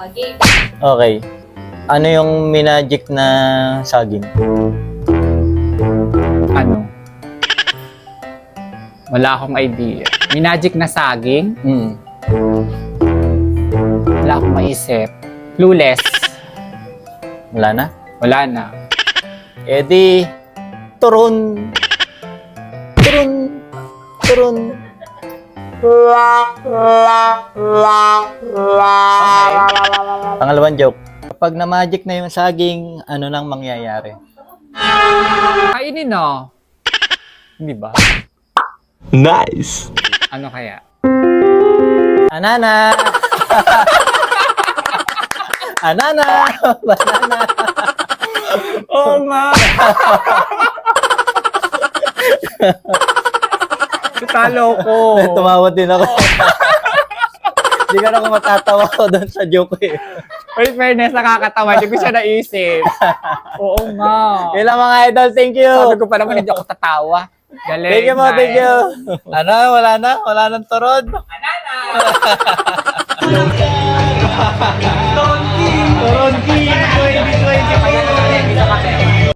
Saging. Okay. Ano yung minagic na saging? Ano? Wala akong idea. May magic na saging? Hmm. Wala akong maisip. Clueless? Wala na? Wala na. E di, turon. Turon. Turon. Pangalawang joke. Kapag na-magic na yung saging, ano nang mangyayari? Kainin no. Hindi ba? Nice. Ano kaya? Anana! Anana! Banana! Oo nga. Talo ko. Tumawad din ako. Hindi ka na ako matatawa ko doon sa joke eh. Wait, fairness, nakakatawa. Hindi ko siya naisip. Oo nga. Yun lang mga idol, thank you! Sabi ko pa naman, hindi ako tatawa. Galing. Thank you mo, thank you! Ano, wala na? Wala nang turod? Banana!